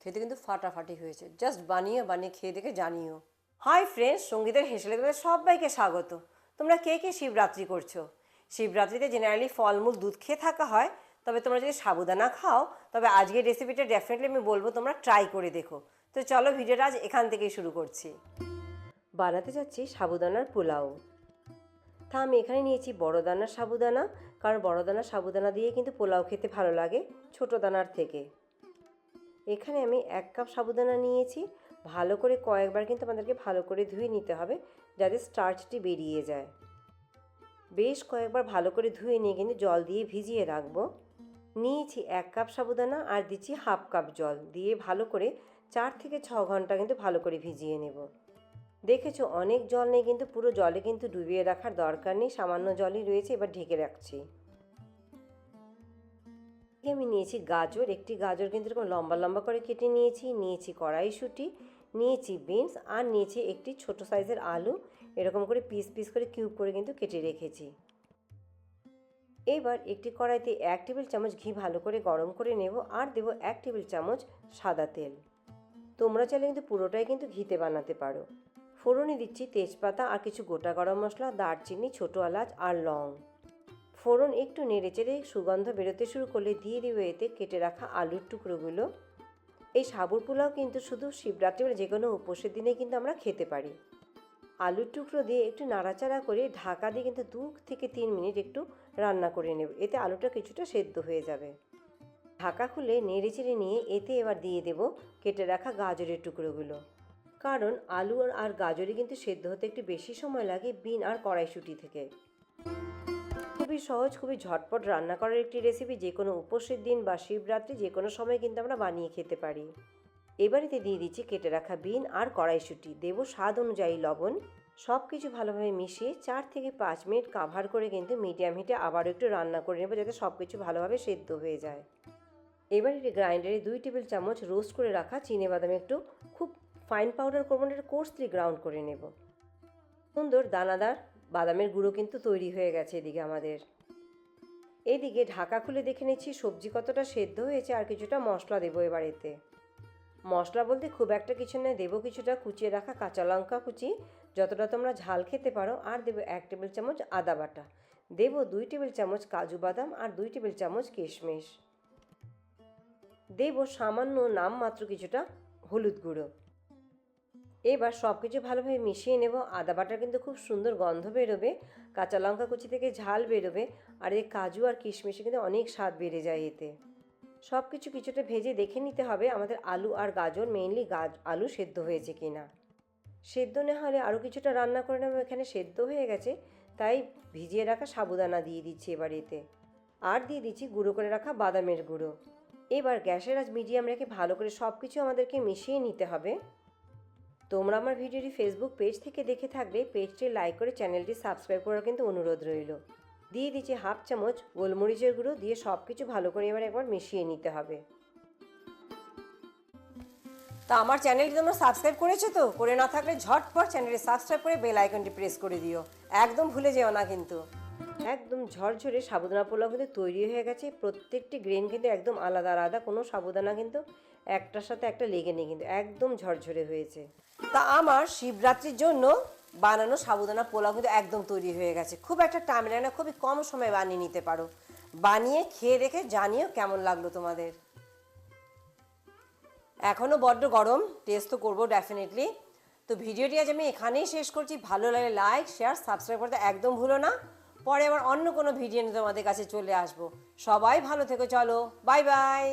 খেতে কিন্তু ফাটাফাটি হয়েছে। জাস্ট বানিয়ে বানিয়ে খেয়ে দেখে জানিও। হাই ফ্রেন্ডস সঙ্গীতের হেসেলে তোমাদের সবাইকে স্বাগত। তোমরা কে কে শিবরাত্রি করছ? শিবরাত্রিতে জেনারেলি ফলমূল, দুধ খেয়ে থাকা হয়। তবে তোমরা যদি সাবুদানা খাও, তবে আজকের রেসিপিটা ডেফিনেটলি আমি বলব, তোমরা ট্রাই করে দেখো। তো চলো ভিডিওটা আজ এখান থেকেই শুরু করছি। বানাতে যাচ্ছি সাবুদানার পোলাও। তা আমি এখানে নিয়েছি বড় দানার সাবুদানা, কারণ বড় দানার সাবুদানা দিয়ে কিন্তু পোলাও খেতে ভালো লাগে ছোট দানার থেকে। এখানে আমি এক কাপ সাবুদানা নিয়েছি। ভালো করে কয়েকবার কিন্তু আমাদেরকে ভালো করে ধুয়ে নিতে হবে যাতে স্টার্চটি বেরিয়ে যায়। বেশ কয়েকবার ভালো করে ধুয়ে নিয়ে কিন্তু জল দিয়ে ভিজিয়ে রাখব। নিয়েছি এক কাপ সাবুদানা আর দিচ্ছি হাফ কাপ জল। দিয়ে ভালো করে চার থেকে ছ ঘণ্টা কিন্তু ভালো করে ভিজিয়ে নেব। দেখেছ অনেক জল নেই কিন্তু পুরো জলে কিন্তু ডুবিয়ে রাখার দরকার নেই। সামান্য জলই রয়েছে, এবার ঢেকে রাখছি। আমি নিয়েছি গাজর, একটি গাজর কিন্তু এরকম লম্বা লম্বা করে কেটে নিয়েছি নিয়েছি কড়াইশুঁটি, নিয়েছি বিনস আর নিয়েছি একটি ছোট সাইজের আলু। এরকম করে পিস পিস করে কিউব করে কিন্তু কেটে রেখেছি। এবার একটি কড়াইতে এক টেবিল চামচ ঘি ভালো করে গরম করে নেব আর দেব এক টেবিল চামচ সাদা তেল। তোমরা চাইলে কিন্তু পুরোটাই কিন্তু ঘিতে বানাতে পারো। ফোড়নে দিচ্ছি তেজপাতা আর কিছু গোটা গরম মশলা, দারচিনি, ছোটো এলাচ আর লং। ফোড়ন একটু নেড়ে চেড়ে সুগন্ধ বেরোতে শুরু করলে দিয়ে দেবো এতে কেটে রাখা আলুর টুকরোগুলো। এই সাবুর পোলাও কিন্তু শুধু শিবরাত্রি বা যে কোনো উপোসের দিনে কিন্তু আমরা খেতে পারি। আলুর টুকরো দিয়ে একটু নাড়াচাড়া করে ঢাকা দিয়ে কিন্তু দু থেকে তিন মিনিট একটু রান্না করে নেব। এতে আলুটা কিছুটা সেদ্ধ হয়ে যাবে। ঢাকা খুলে নেড়ে চেড়ে নিয়ে এতে এবার দিয়ে দেব কেটে রাখা গাজরের টুকরোগুলো। কারণ আলু আর গাজরে কিন্তু সেদ্ধ হতে একটু বেশি সময় লাগে বিন আর কড়াইশুঁটি থেকে। খুবই সহজ, খুবই ঝটপট রান্না করার একটি রেসিপি যে কোনো উপোসের দিন বা শিবরাত্রি যে কোনো সময় কিন্তু আমরা বানিয়ে খেতে পারি। এবারেতে দিয়ে দিচ্ছি কেটে রাখা বিন আর কড়াইশুঁটি। দেবো স্বাদ অনুযায়ী লবণ। সব কিছু ভালোভাবে মিশিয়ে চার থেকে পাঁচ মিনিট কাভার করে কিন্তু মিডিয়াম হিটে আবারও একটু রান্না করে নেব যাতে সব কিছু ভালোভাবে সেদ্ধ হয়ে যায়। এবার এটি গ্রাইন্ডারে দুই টেবিল চামচ রোস্ট করে রাখা চিনে বাদাম একটু, খুব ফাইন পাউডার করব এটা কোর্সলি গ্রাউন্ড করে নেব। সুন্দর দানাদার বাদামের গুঁড়ো কিন্তু তৈরি হয়ে গেছে এদিকে আমাদের। এদিকে ঢাকা খুলে দেখে নিচ্ছি সবজি কতটা সেদ্ধ হয়েছে আর কিছুটা মশলা দেবো এবার এতে মশলা বলতে খুব একটা কিছু নয়, দেবো কিছুটা কুচিয়ে রাখা কাঁচা লঙ্কা কুচি, যতটা তোমরা ঝাল খেতে পারো, আর দেবো এক টেবিল চামচ আদা বাটা। দেবো দুই টেবিল চামচ কাজু বাদাম আর দুই টেবিল চামচ কিশমিশ। দেবো সামান্য নামমাত্র কিছুটা হলুদ গুঁড়ো। এবার সব কিছু ভালোভাবে মিশিয়ে নেব। আদা বাটার কিন্তু খুব সুন্দর গন্ধ বেরোবে, কাঁচা লঙ্কা কুচি থেকে ঝাল বেরোবে, আর এই কাজু আর কিশমিশে কিন্তু অনেক স্বাদ বেড়ে যায় এতে। সব কিছু কিছুটা ভেজে দেখে নিতে হবে আমাদের আলু আর গাজর মেইনলি গাজ আলু সেদ্ধ হয়েছে কি না সেদ্ধ না হলে আরও কিছুটা রান্না করে নেব, এখানে সেদ্ধ হয়ে গেছে, তাই ভিজিয়ে রাখা সাবুদানা দিয়ে দিচ্ছি এবার এতে। আর দিয়ে দিচ্ছি গুঁড়ো করে রাখা বাদামের গুঁড়ো। এবার গ্যাসের আজ মিডিয়াম রেখে ভালো করে সব কিছু আমাদেরকে মিশিয়ে নিতে হবে। তোমরা আমার ভিডিওটি ফেসবুক পেজ থেকে দেখে থাকলে পেজটি লাইক করে চ্যানেলটি সাবস্ক্রাইব করার কিন্তু অনুরোধ রইল। দিয়ে দিচ্ছি হাফ চামচ গোলমরিচের গুঁড়ো দিয়ে সব কিছু ভালো করে এবার একবার মিশিয়ে নিতে হবে। তা আমার চ্যানেলটি তোমরা সাবস্ক্রাইব করেছ তো? করে না থাকলে ঝটপট চ্যানেলটি সাবস্ক্রাইব করে বেল আইকনটি প্রেস করে দিও। একদম ভুলে যেও না কিন্তু। একদম ঝরঝরে সাবুদানা পোলাও কিন্তু তৈরি হয়ে গেছে। প্রত্যেকটি গ্রেন কিন্তু একদম আলাদা আলাদা, কোনো সাবুদানা কিন্তু একটার সাথে একটা লেগে নেই কিন্তু একদম ঝরঝরে হয়েছে। তা আমার শিবরাত্রির জন্য বানানো সাবুদানা পোলাও কিন্তু একদম তৈরি হয়ে গেছে। খুব একটা টাইম লাগে না, খুবই কম সময় বানিয়ে নিতে পারো। বানিয়ে খেয়ে রেখে জানিও কেমন লাগল তোমাদের। এখনও বড্ড গরম টেস্ট তো করব ডেফিনেটলি তো ভিডিওটি আজ আমি এখানেই শেষ করছি। ভালো লাগে লাইক শেয়ার সাবস্ক্রাইব করতে একদম ভুলো না। পরে আবার অন্য কোনো ভিডিও নিয়ে তোমাদের কাছে চলে আসব। সবাই ভালো থেকো, চলো বাই বাই